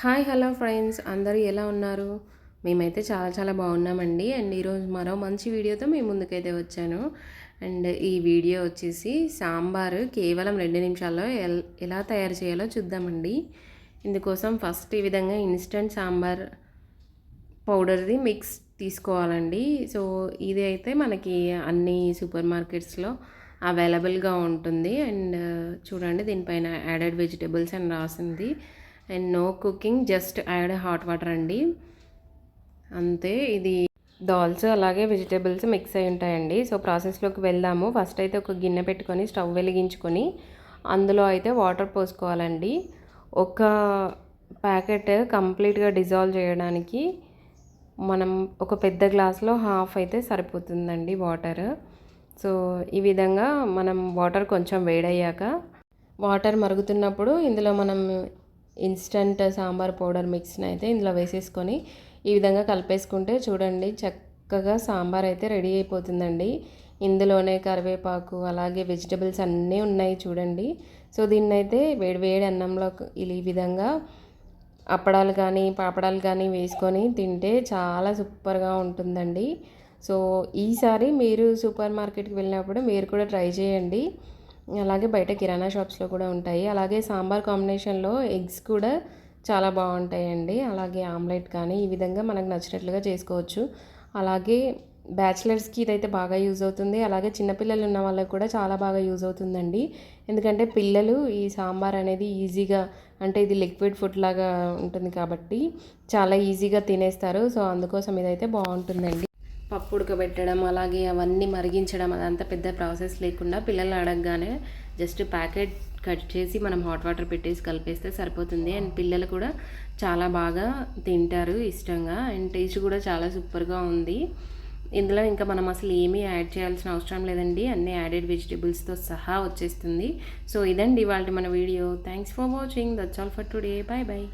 Hi hello friends. అందరూ ఎలా ఉన్నారు? మేమైతే చాలా చాలా బాగున్నామండి. అండ్ ఈరోజు మరో మంచి వీడియోతో మీ ముందుకైతే వచ్చాను. అండ్ ఈ వీడియో వచ్చేసి సాంబారు కేవలం రెండు నిమిషాల్లో ఎలా తయారు చేయాలో చూద్దామండి. ఇందుకోసం ఫస్ట్ ఈ విధంగా ఇన్స్టంట్ సాంబార్ పౌడర్ది మిక్స్ తీసుకోవాలండి. సో ఇది అయితే మనకి అన్ని సూపర్ మార్కెట్స్లో అవైలబుల్గా ఉంటుంది. అండ్ చూడండి దీనిపైన యాడెడ్ వెజిటేబుల్స్ అని రాసింది. And no cooking just add hot water అండి. అంతే ఇది దాల్స్ అలాగే వెజిటేబుల్స్ మిక్స్ అయి ఉంటాయండి. సో ప్రాసెస్లోకి వెళ్దాము. ఫస్ట్ అయితే ఒక గిన్నె పెట్టుకొని స్టవ్ వెలిగించుకొని అందులో అయితే వాటర్ పోసుకోవాలండి. ఒక ప్యాకెట్ కంప్లీట్గా డిజాల్వ్ చేయడానికి మనం ఒక పెద్ద గ్లాస్లో హాఫ్ అయితే సరిపోతుందండి వాటర్ సో ఈ విధంగా మనం వాటర్ కొంచెం వేడయ్యాక వాటర్ మరుగుతున్నప్పుడు ఇందులో మనం ఇన్స్టంట్ సాంబార్ పౌడర్ మిక్స్ని అయితే ఇందులో వేసేసుకొని ఈ విధంగా కలిపేసుకుంటే చూడండి చక్కగా సాంబార్ అయితే రెడీ అయిపోతుందండి. ఇందులోనే కరివేపాకు అలాగే వెజిటబుల్స్ అన్నీ ఉన్నాయి చూడండి. సో దీన్ని అయితే వేడి వేడి అన్నంలో ఈ విధంగా అప్పడాలు కానీ పాపడాలు కానీ వేసుకొని తింటే చాలా సూపర్గా ఉంటుందండి. సో ఈసారి మీరు సూపర్ మార్కెట్కి వెళ్ళినప్పుడు మీరు కూడా ట్రై చేయండి. అలాగే బయట కిరాణా షాప్స్లో కూడా ఉంటాయి. అలాగే సాంబార్ కాంబినేషన్లో ఎగ్స్ కూడా చాలా బాగుంటాయండి. అలాగే ఆమ్లెట్ కానీ ఈ విధంగా మనకు నచ్చినట్లుగా చేసుకోవచ్చు. అలాగే బ్యాచిలర్స్కి ఇదైతే బాగా యూజ్ అవుతుంది. అలాగే చిన్నపిల్లలు ఉన్న వాళ్ళకి కూడా చాలా బాగా యూజ్ అవుతుందండి. ఎందుకంటే పిల్లలు ఈ సాంబార్ అనేది ఈజీగా అంటే ఇది లిక్విడ్ ఫుడ్ లాగా ఉంటుంది కాబట్టి చాలా ఈజీగా తినేస్తారు. సో అందుకోసం ఇదైతే బాగుంటుందండి. పప్పు ఉడకబెట్టడం అలాగే అవన్నీ మరిగించడం అదంతా పెద్ద ప్రాసెస్ లేకుండా పిల్లలు అడగగానే జస్ట్ ప్యాకెట్ కట్ చేసి మనం హాట్ వాటర్ పెట్టేసి కలిపేస్తే సరిపోతుంది. అండ్ పిల్లలు కూడా చాలా బాగా తింటారు ఇష్టంగా. అండ్ టేస్ట్ కూడా చాలా సూపర్గా ఉంది. ఇందులో ఇంకా మనం అసలు ఏమీ యాడ్ చేయాల్సిన అవసరం లేదండి. అన్ని యాడెడ్ వెజిటేబుల్స్తో సహా వచ్చేస్తుంది. సో ఇదండి ఇవాళ మన video. Thanks for watching. That's all for today. Bye bye